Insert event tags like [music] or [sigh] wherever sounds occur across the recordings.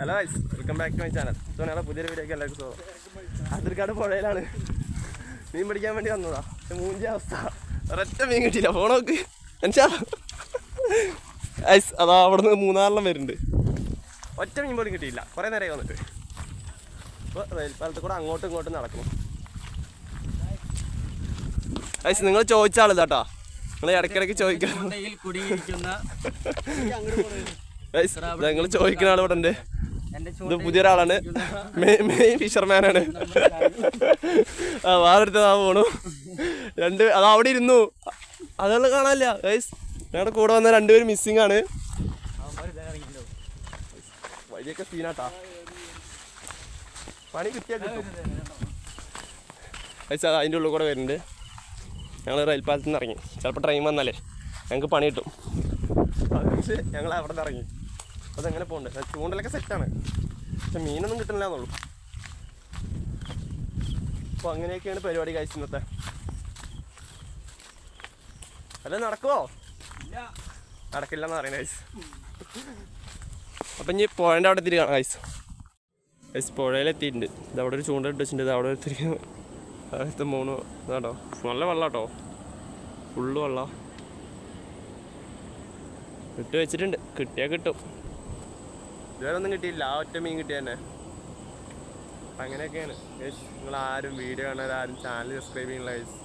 Hello guys welcome back to my channel so ഞങ്ങളെ പുതിയൊരു വീഡിയോക്ക് എല്ലാവർക്കും സോ അതിർക്കാട് പുഴയിലാണ്. മീൻ പിടിക്കാൻ വേണ്ടി വന്നതാ. മൂഞ്ചി അവസ്ഥ. ഒരൊറ്റ മീൻ കിട്ടിയില്ല. ഫോണോക്ക് മനസ്സിലാ ഐസ് അതാ അവിടെ നിന്ന് മൂന്നാറെണ്ണം വരുന്നുണ്ട്. ഒറ്റ മീൻ പോലും കിട്ടിയില്ല. കുറേ നേരമായി വന്നിട്ട്. അപ്പോൾ റെയിൽപ്പാലത്ത് കൂടെ അങ്ങോട്ടും ഇങ്ങോട്ടും നടക്കണം. ഐസ് നിങ്ങൾ ചോദിച്ച ആളിതാട്ടാ നിങ്ങൾ ഇടയ്ക്കിടയ്ക്ക് ചോദിക്കണം [laughs] ഐസ് ചോദിക്കുന്ന ആൾ ഇവിടെ ഉണ്ട്. ഇത് പുതിയൊരാളാണ് മെയിൻ ഫിഷർമാനാണ് ആ വാറെടുത്ത് ആ പോണു. രണ്ട് അത് അവിടെ ഇരുന്നു. അതുകൊണ്ട് കാണാനില്ല. ഗൈസ് ഞങ്ങളുടെ കൂടെ വന്ന രണ്ടുപേരും മിസ്സിംഗ് ആണ്. വഴിയൊക്കെ സീനാട്ടാ പണി കിട്ടിയാൽ കിട്ടും. ഗൈസ് അതിന്റെ ഉള്ളിൽ കൂടെ വരുന്നുണ്ട്. ഞങ്ങൾ റെയിൽ പാലത്തിൽ നിന്ന് ഇറങ്ങി. ചിലപ്പോൾ ട്രെയിൻ വന്നാലേ ഞങ്ങൾക്ക് പണി കിട്ടും. ഞങ്ങൾ അവിടെ നിന്ന് ഇറങ്ങി. അതെങ്ങനെ പോകണ്ടേ? ചൂണ്ടലൊക്കെ സെറ്റാണ് പക്ഷെ മീനൊന്നും കിട്ടുന്നില്ല എന്നുള്ളൂ. അപ്പോൾ അങ്ങനെയൊക്കെയാണ് പരിപാടി കഴിച്ച് ഇന്നത്തെ. അല്ല നടക്കുമോ നടക്കില്ലെന്ന് പറയുന്നത് പറയണേ അപ്പം ഇനി പുഴന്റെ അവിടെ കാണാം ഗൈസ് ഗൈസ് പുഴയിലെത്തിയിട്ടുണ്ട്. ഇത് അവിടെ ഒരു ചൂണ്ട ഇട്ട് വെച്ചിട്ടുണ്ട്. ഇത് അവിടെ തിരികെ അടുത്ത മൂന്ന് ഇതാട്ടോ നല്ല വെള്ളം കേട്ടോ ഫുള്ള് വെള്ളം. ഇട്ട് വെച്ചിട്ടുണ്ട്. കിട്ടിയാൽ കിട്ടും. ഇതുവരെ ഒന്നും കിട്ടിയില്ല. ആ ഒറ്റ മീൻ കിട്ടിയ തന്നെ അങ്ങനെയൊക്കെയാണ്. യേശ് നിങ്ങൾ ആരും വീഡിയോ കാണാൻ ചാനൽ സബ്സ്ക്രൈബ് ചെയ്യുന്നില്ല യേശ്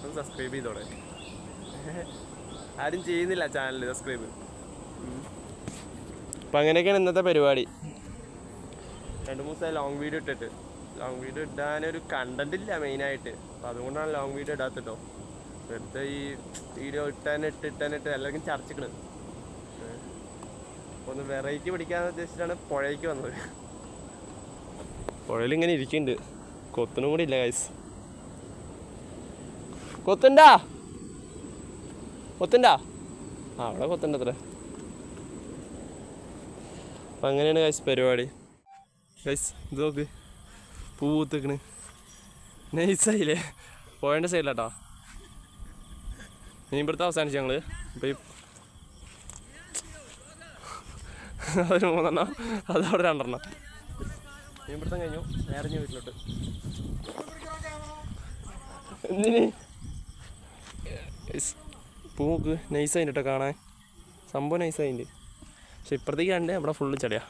ഒന്ന് സബ്സ്ക്രൈബ് ചെയ്തോടെ. ആരും ചെയ്യുന്നില്ല ചാനൽ സബ്സ്ക്രൈബ് അപ്പം അങ്ങനെയൊക്കെയാണ് ഇന്നത്തെ പരിപാടി. രണ്ട് മൂന്ന് ദിവസമായി ലോങ് വീഡിയോ ഇട്ടിട്ട്. ലോങ് വീഡിയോ ഇടാനൊരു കണ്ടന്റ് ഇല്ല മെയിനായിട്ട് അപ്പോൾ അതുകൊണ്ടാണ് ലോങ് വീഡിയോ ഇടാത്തിട്ടോ വെറുതെ ഈ വീഡിയോ ഇട്ടാനിട്ട് ഇട്ടാനിട്ട് എല്ലാവർക്കും ചർച്ചക്കണ്. അപ്പോൾ ഒന്ന് വെറൈറ്റി പിടിക്കാന്ന് ഉദ്ദേശിച്ചാണ് പുഴയ്ക്ക് വന്നത്. പുഴയിലിങ്ങനെ ഇരിക്കുന്നുണ്ട്. കൊത്തനും കൂടി ഇല്ല ഗൈസ് കൊത്തുണ്ടാ? കൊത്തുണ്ടാ? ആ അവിടെ കൊത്തുണ്ട് അപ്പം അങ്ങനെയാണ് ഗൈസ് പരിപാടി. ഗൈസ് ഇത് നോക്ക്. പൂ പൂത്തിക്കണ് നൈസായില്ലേ പോയേണ്ട സൈഡിലാട്ടോ ഇനി അവസാനിച്ചു ഞങ്ങൾ ഇപ്പം ഈ അതൊരു മൂന്നെണ്ണം. അതവിടെ രണ്ടെണ്ണം. മീൻപിടുത്തം കഴിഞ്ഞു. നേരെ വീട്ടിലോട്ട്. എന്തിന്? പൂക്ക് നൈസായിട്ട് കേട്ടോ കാണാൻ. സംഭവം നൈസായിട്ട് പക്ഷെ ഇപ്പുറത്തേക്ക് കണ്ടേ അവിടെ ഫുള്ള് ചെടിയാ